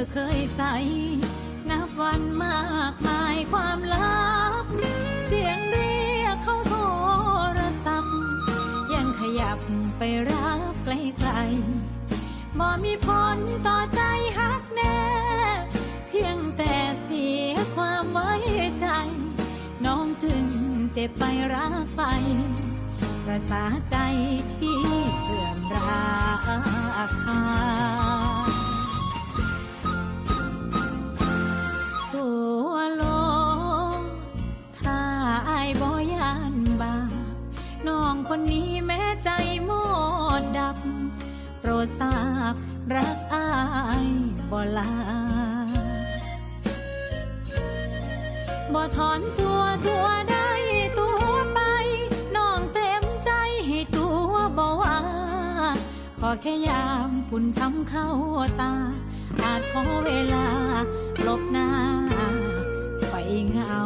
อเคยใส่นับวันมากมายความลับ เสียงเรียกเขาโทรศัพท์ ยังขยับไปรับไกลๆบ่มีผลต่อใจฮักแน่ เพียงแต่เสียความไว้ใจ น้องจึงเจ็บไปรักไป ประสาใจที่เสื่อมราานบาน้องคนนี้แม้ใจหมดดับ โปรดทราบรักอายบ่ลาบ่ถอนตัวตัวได้ตัวไป น้องเต็มใจให้ตัวบ่ว่าขอแค่ยามฝุ่นช้ำเข้าตา อาจขอเวลาลบหน้าไปเงา